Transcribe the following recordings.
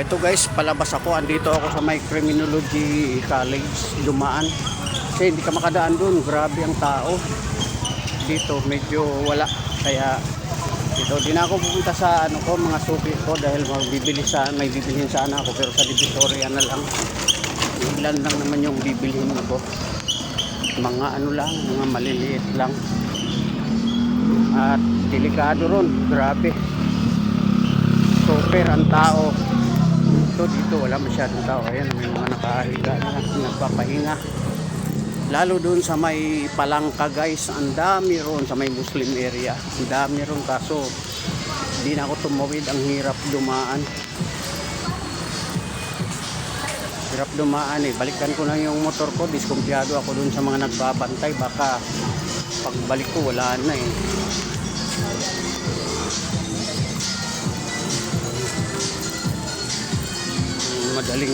Ito guys, palabas ako. Andito ako sa may Criminology College, Dumaan. Kasi hindi ka makadaan doon. Grabe ang tao. Dito, medyo wala. Kaya dito, di na ako pupunta sa ano ko, mga suki ko dahil magbibili sa, may bibilhin sana ako. Pero sa Divisoria na lang. Ilan lang naman yung bibilhin ko. Mga ano lang, mga maliliit lang. At delikado ron, grabe. Super ang tao. Ito dito wala masyadong tao. Ayan, may mga nakahiga na nagpapahinga. Lalo doon sa may palangka guys, ang dami ron sa may Muslim area. Ang dami ron kaso hindi na ako tumawid, ang hirap dumaan. Hirap dumaan eh. Balikan ko na yung motor ko, diskumpiyado ako doon sa mga nagbabantay. Baka pagbalik ko wala na eh. Madaling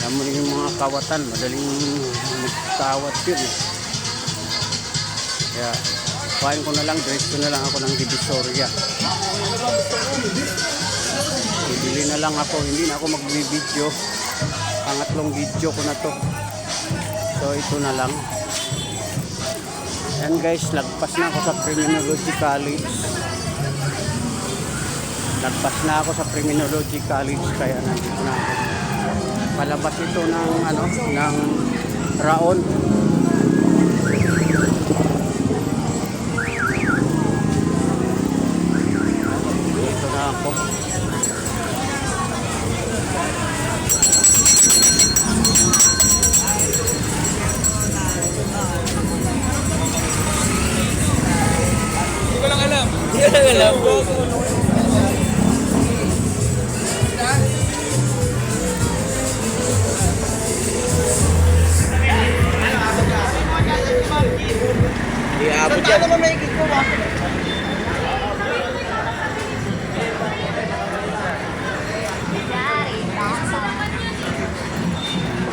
alam yung mga kawatan madaling magkawat yun. Eh. kaya kain ko na lang diretso na lang ako ng divisoria. Bibili na lang ako hindi na ako magbibideo pangatlong video ko na to. So ito na lang. Yan guys lagpas na ako sa criminology college Nagpas na ako sa Criminology College kaya nandito na. Palabas ito ng ano, ng Raon.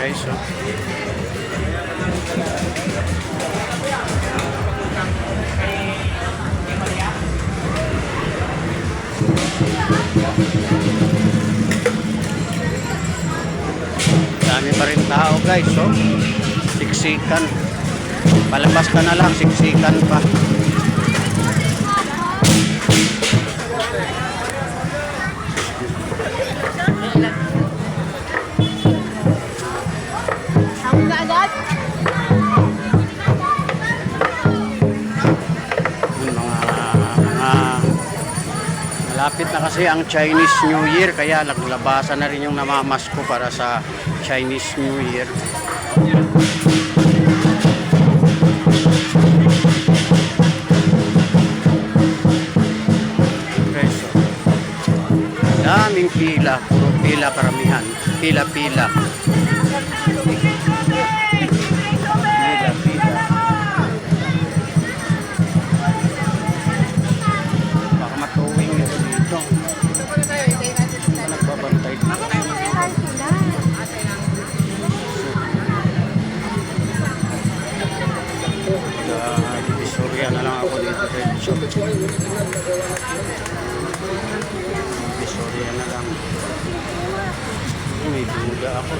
Guys, oh. Dami pa rin tao guys, oh. Siksikan. Palabas ka na lang, siksikan pa. Malapit na kasi ang Chinese New Year kaya naglabasan na rin yung namamasko para sa Chinese New Year. Preso. Daming pila, puro pila karamihan. Pila-pila. May duga ako.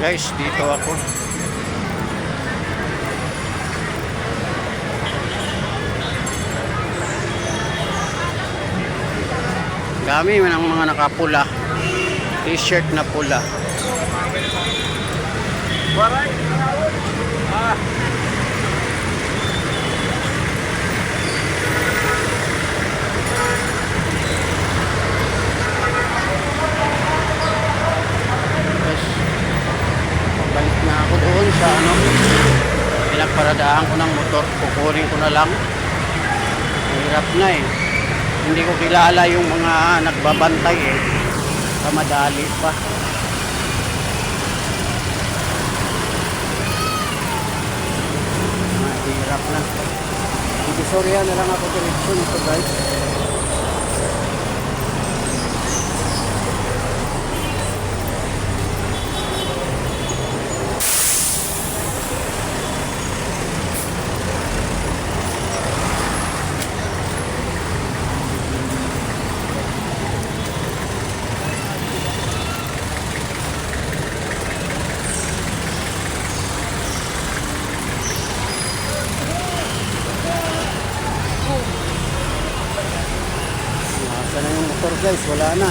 Guys, dito ako. Dami ang mga nakapula. T-shirt na pula. Tapos, balik na ako doon sa ano, pinagparadaan ko ng motor. Kukunin ko na lang. Hirap na eh. Hindi ko kilala yung mga nagbabantay eh. Kamadali pa. Mahirap na. Divisoria na lang ako diretso nito guys. Sana yung motor guys, wala na.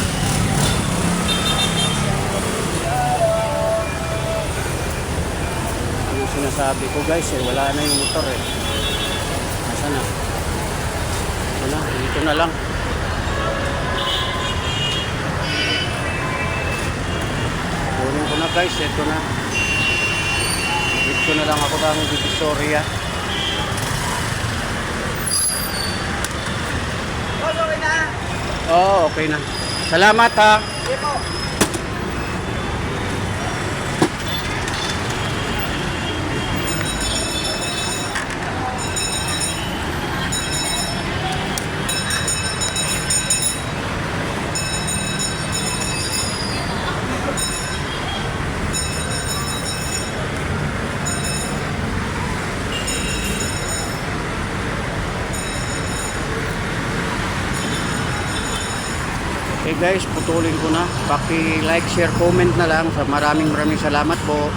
Yung sinasabi ko guys, eh, wala na yung motor eh. Nasaan na? Wala, dito na lang. Kunin ko na guys, ito na. Dito na lang ako ng divisoria. Oo, okay na. Salamat ha. Okay guys, putulin ko na. Paki-like, share, comment na lang. Maraming maraming salamat po.